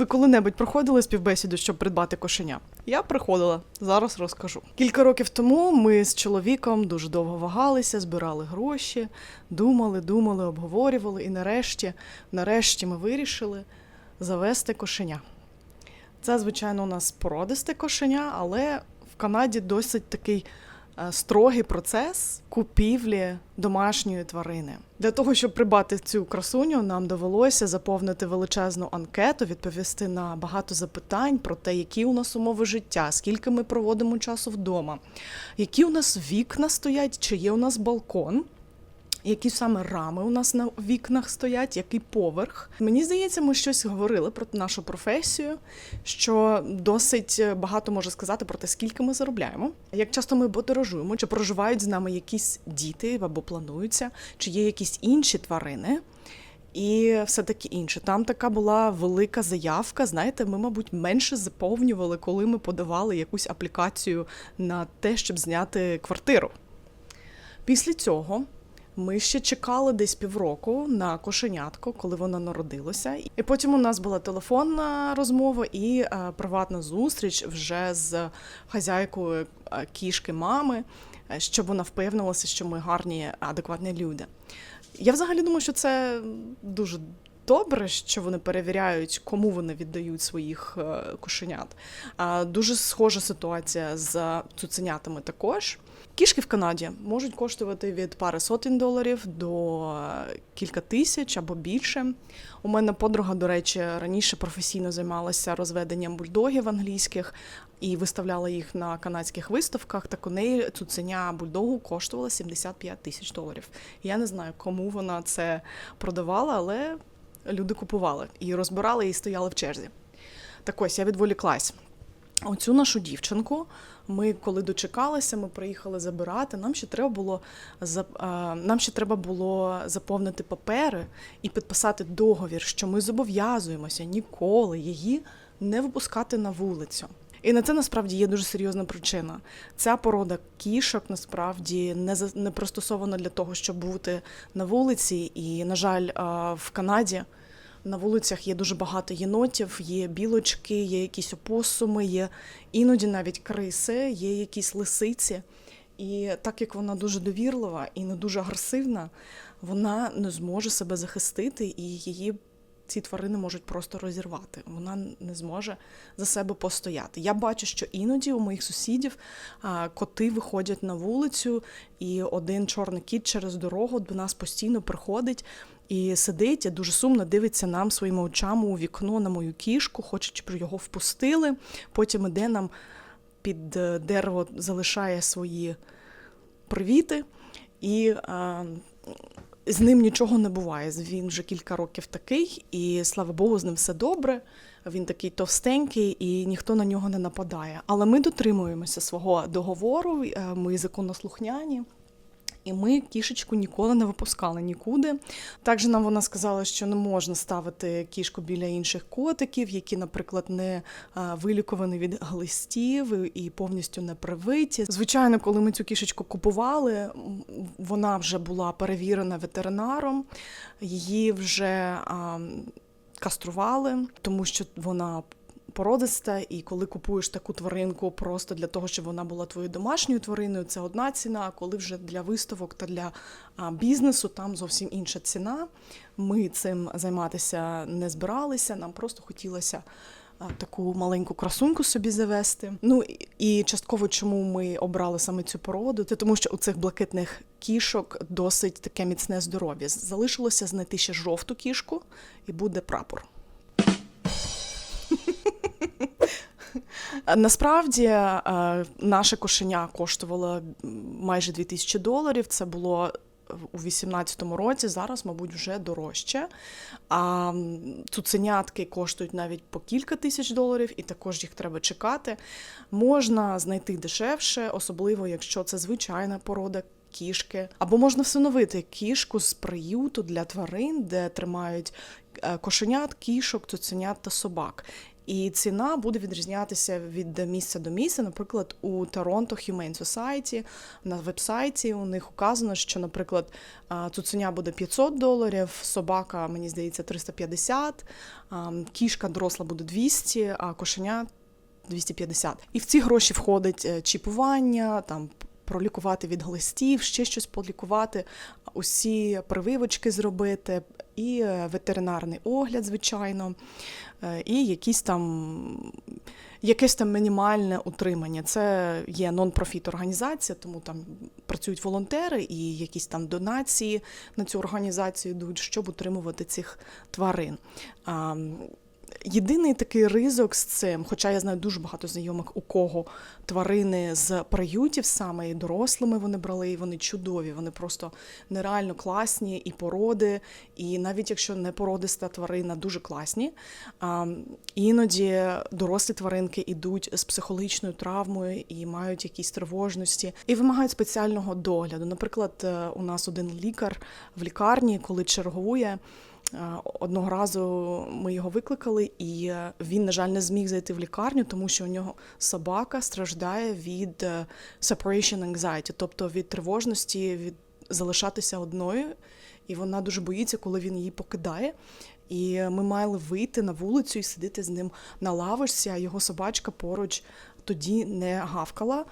Ви коли-небудь проходили співбесіду, щоб придбати кошеня? Я приходила, зараз розкажу. Кілька років тому ми з чоловіком дуже довго вагалися, збирали гроші, думали, думали, обговорювали, і нарешті, нарешті ми вирішили завести кошеня. Це, звичайно, у нас породисте кошеня, але в Канаді досить такий строгий процес купівлі домашньої тварини. Для того, щоб придбати цю красуню, нам довелося заповнити величезну анкету, відповісти на багато запитань про те, які у нас умови життя, скільки ми проводимо часу вдома, які у нас вікна стоять, чи є у нас балкон. Які саме рами у нас на вікнах стоять, який поверх. Мені здається, ми щось говорили про нашу професію, що досить багато може сказати про те, скільки ми заробляємо, як часто ми подорожуємо, чи проживають з нами якісь діти або плануються, чи є якісь інші тварини. І все таки інше. Там така була велика заявка. Знаєте, ми, мабуть, менше заповнювали, коли ми подавали якусь аплікацію на те, щоб зняти квартиру. Після цього ми ще чекали десь півроку на кошенятко, коли воно народилося. І потім у нас була телефонна розмова і е, приватна зустріч вже з хазяйкою е, кішки мами, е, щоб вона впевнилася, що ми гарні, адекватні люди. Я взагалі думаю, що це дуже добре, що вони перевіряють, кому вони віддають своїх е, кошенят. Дуже схожа ситуація з цуценятами також. Кішки в Канаді можуть коштувати від пари сотень доларів до е, кілька тисяч або більше. У мене подруга, до речі, раніше професійно займалася розведенням бульдогів англійських і виставляла їх на канадських виставках. Так у неї цуценя бульдогу коштувала 75 тисяч доларів. Я не знаю, кому вона це продавала, але люди купували і розбирали і стояли в черзі. Так ось я відволіклась. Оцю нашу дівчинку. Ми, коли дочекалися, ми приїхали забирати. Нам ще треба було за- нам ще треба було заповнити папери і підписати договір, що ми зобов'язуємося ніколи її не випускати на вулицю. І на це насправді є дуже серйозна причина. Ця порода кішок насправді не не пристосована для того, щоб бути на вулиці. І, на жаль, в Канаді на вулицях є дуже багато єнотів, є білочки, є якісь опосуми, є іноді навіть криси, є якісь лисиці. І так як вона дуже довірлива і не дуже агресивна, вона не зможе себе захистити, і її ці тварини можуть просто розірвати. Вона не зможе за себе постояти. Я бачу, що іноді у моїх сусідів коти виходять на вулицю, і один чорний кіт через дорогу до нас постійно приходить і сидить і дуже сумно дивиться нам своїми очами у вікно на мою кішку, хоче, щоб його впустили. Потім іде нам під е, дерево, залишає свої привіти, і з ним нічого не буває. Він вже кілька років такий, і слава Богу, з ним все добре. Він такий товстенький, і ніхто на нього не нападає. Але ми дотримуємося свого договору, е, ми законослухняні. І ми кішечку ніколи не випускали нікуди. Також нам вона сказала, що не можна ставити кішку біля інших котиків, які, наприклад, не вилікувані від глистів і повністю не привиті. Звичайно, коли ми цю кішечку купували, вона вже була перевірена ветеринаром, її вже кастрували, тому що вона породиста, і коли купуєш таку тваринку просто для того, щоб вона була твоєю домашньою твариною, це одна ціна. А коли вже для виставок та для бізнесу, там зовсім інша ціна. Ми цим займатися не збиралися. Нам просто хотілося. Таку маленьку красуньку собі завести. Ну і частково, чому ми обрали саме цю породу, це тому, що у цих блакитних кішок досить таке міцне здоров'я. Залишилося знайти ще жовту кішку, і буде прапор. Насправді е, наше кошеня коштувало майже 2000 доларів. Це було у 18-му році, зараз, мабуть, вже дорожче. А цуценятки коштують навіть по кілька тисяч доларів, і також їх треба чекати. Можна знайти дешевше, особливо якщо це звичайна порода. Кішки, або можна всиновити кішку з приюту для тварин, де тримають е, кошенят, кішок, цуценят та собак. І ціна буде відрізнятися від місця до місця. Наприклад, у Торонто Humane Society на вебсайті у них указано, що, наприклад, цуценя буде 500 доларів, собака, мені здається, 350, а, кішка доросла буде 200, а кошеня 250. І в ці гроші входить е, чіпування, там пролікувати від глистів, ще щось полікувати, усі прививочки зробити, і е, ветеринарний огляд, звичайно, е, і якісь там. Якесь там мінімальне утримання. Це є нон-профіт організація, тому там працюють волонтери і якісь там донації на цю організацію йдуть, щоб утримувати цих тварин. Єдиний такий ризик з цим, хоча я знаю дуже багато знайомих, у кого тварини з приютів саме і дорослими вони брали, і вони чудові, вони просто нереально класні і породи, і навіть якщо не породиста тварина, дуже класні. А, іноді дорослі тваринки йдуть з психологічною травмою і мають якісь тривожності і вимагають спеціального догляду. Наприклад, е, у нас один лікар в лікарні, коли чергує. Одного разу ми його викликали, і він, на жаль, не зміг зайти в лікарню, тому що у нього собака страждає від е, separation anxiety, тобто від тривожності, від залишатися одною, і вона дуже боїться, коли він її покидає. І ми мали вийти на вулицю і сидіти з ним на лавочці, а його собачка поруч тоді не гавкала.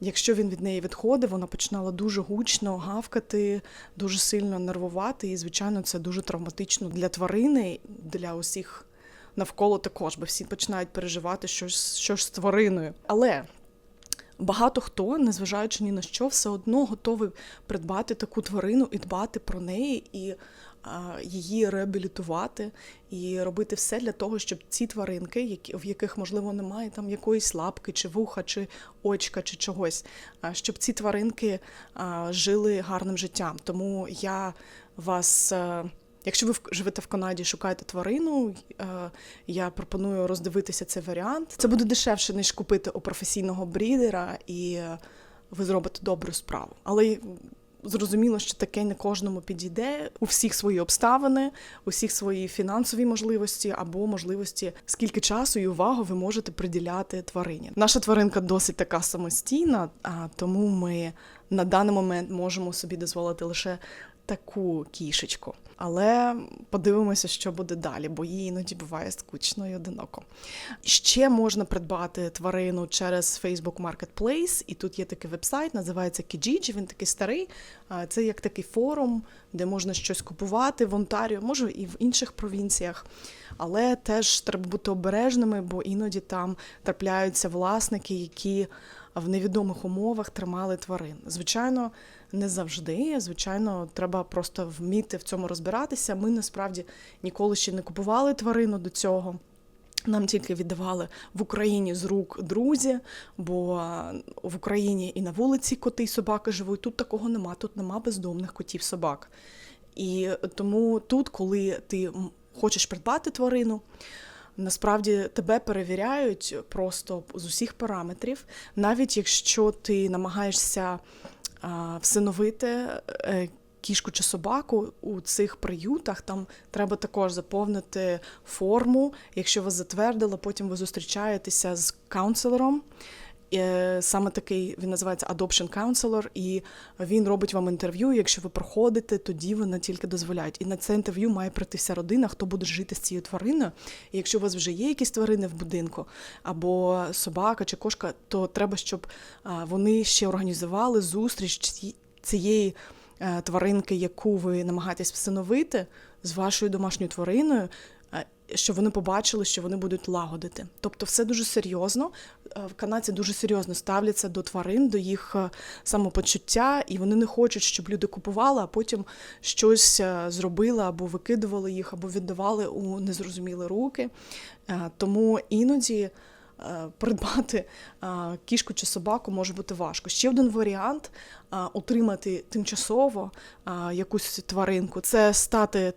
Якщо він від неї відходив, вона починала дуже гучно гавкати, дуже сильно нервувати, і, звичайно, це дуже травматично для тварини, для усіх навколо також, бо всі починають переживати щось, що ж з твариною. Але багато хто, незважаючи ні на що, все одно готовий придбати таку тварину і дбати про неї і її реабілітувати і робити все для того, щоб ці тваринки, в яких можливо немає там якоїсь лапки, чи вуха, чи очка, чи чогось, щоб ці тваринки жили гарним життям. Тому я вас. Якщо ви живете в Канаді, шукаєте тварину, е, я пропоную роздивитися цей варіант. Це буде дешевше, ніж купити у професійного брідера, і е, ви зробите добру справу. Але зрозуміло, що таке не кожному підійде. У всіх свої обставини, у всіх свої фінансові можливості або можливості, скільки часу і увагу ви можете приділяти тварині. Наша тваринка досить така самостійна, а тому ми на даний момент можемо собі дозволити лише таку кішечку. Але подивимося, що буде далі, бо їй іноді буває скучно і одиноко. Ще можна придбати тварину через Facebook Marketplace, і тут є такий вебсайт, називається Kijiji, він такий старий. Це як такий форум, де можна щось купувати в Онтаріо, може і в інших провінціях. Але теж треба бути обережними, бо іноді там трапляються власники, які в невідомих умовах тримали тварин. Звичайно, не завжди. Звичайно, треба просто вміти в цьому розбиратися. Ми насправді ніколи ще не купували тварину до цього. Нам тільки віддавали в Україні з рук друзі, бо в Україні і на вулиці коти й собаки живуть. Тут такого нема, тут нема бездомних котів собак. І тому тут, коли ти хочеш придбати тварину, насправді тебе перевіряють просто з усіх параметрів, навіть якщо ти намагаєшся всиновити е, кішку чи собаку у цих приютах, там треба також заповнити форму. Якщо вас затвердили, потім ви зустрічаєтеся з каунселером. Е, Саме такий він називається Adoption Counselor, і він робить вам інтерв'ю. Якщо ви проходите, тоді вони тільки дозволяють. І на це інтерв'ю має прийти вся родина, хто буде жити з цією твариною. І якщо у вас вже є якісь тварини в будинку, або собака чи кошка, то треба, щоб вони ще організували зустріч цієї е, тваринки, яку ви намагаєтесь всиновити з вашою домашньою твариною. Щоб вони побачили, що вони будуть лагодити. Тобто, все дуже серйозно. Е, В Канаді дуже серйозно ставляться до тварин, до їх е, самопочуття, і вони не хочуть, щоб люди купували, а потім щось е, зробили або викидували їх, або віддавали у незрозумілі руки. Тому іноді придбати кішку чи собаку може бути важко. Ще один варіант утримати тимчасово якусь тваринку це стати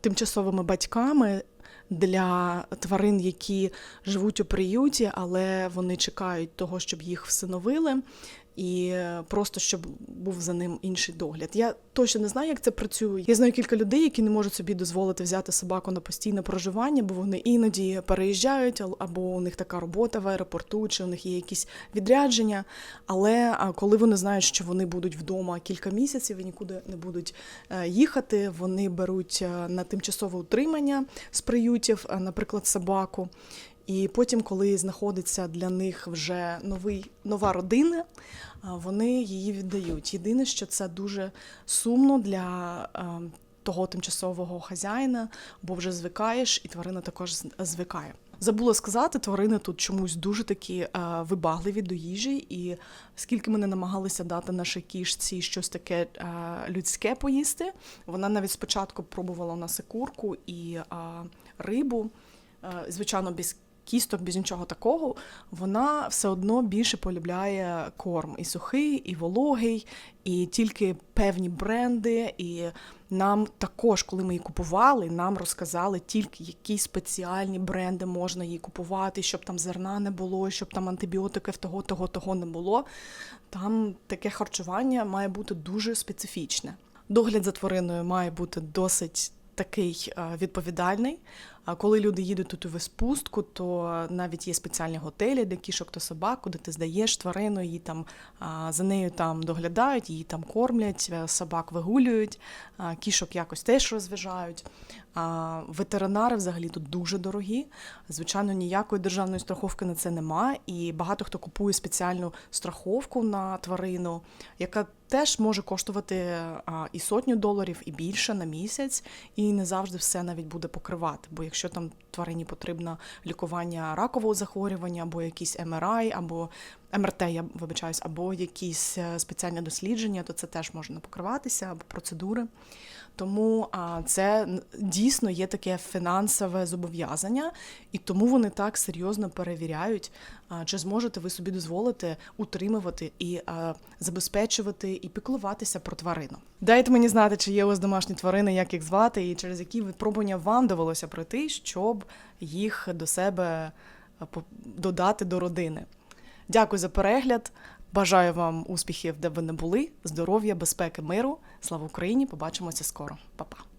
тимчасовими батьками. Для тварин, які живуть у приюті, але вони чекають того, щоб їх всиновили. І просто щоб був за ним інший догляд. Я точно не знаю, як це працює. Я знаю кілька людей, які не можуть собі дозволити взяти собаку на постійне проживання, бо вони іноді переїжджають, або у них така робота в аеропорту, чи у них є якісь відрядження. Але коли вони знають, що вони будуть вдома кілька місяців і нікуди не будуть е, їхати, вони беруть е, на тимчасове утримання з приютів, е, наприклад, собаку. І потім, коли знаходиться для них вже новий, нова родина, вони її віддають. Єдине, що це дуже сумно для е, того тимчасового хазяїна, бо вже звикаєш, і тварина також звикає. Забула сказати, тварини тут чомусь дуже такі е, вибагливі до їжі, і скільки ми не намагалися дати нашій кішці щось таке е, людське поїсти, вона навіть спочатку пробувала у нас і курку і е, рибу, е, звичайно, без кісток, без нічого такого, вона все одно більше полюбляє корм і сухий, і вологий, і тільки певні бренди. І нам також, коли ми її купували, нам розказали тільки які спеціальні бренди можна їй купувати, щоб там зерна не було, щоб там антибіотиків того, того, того не було. Там таке харчування має бути дуже специфічне. Догляд за твариною має бути досить такий е, відповідальний. А коли люди їдуть тут у веспустку, то навіть є спеціальні готелі для кішок та собак, куди ти здаєш тварину, її там за нею там доглядають, її там кормлять, е, собак вигулюють, кішок якось теж розважають. Ветеринари взагалі тут дуже дорогі. Звичайно, ніякої державної страховки на це нема. І багато хто купує спеціальну страховку на тварину, яка теж може коштувати і сотню доларів, і більше на місяць, і не завжди все навіть буде покривати. Бо якщо там тварині потрібно лікування ракового захворювання, або якийсь МРА, або МРТ, я вибачаюсь, або якісь е, спеціальні дослідження, то це теж може не покриватися, або процедури. Тому це дійсно є таке фінансове зобов'язання, і тому вони так серйозно перевіряють, чи зможете ви собі дозволити утримувати і забезпечувати і піклуватися про тварину. Дайте мені знати, чи є у вас домашні тварини, як їх звати, і через які випробування вам довелося пройти, щоб їх до себе по- додати до родини. Дякую за перегляд. Бажаю вам успіхів, де ви не були, здоров'я, безпеки, миру. Слава Україні! Побачимося скоро. Па-па.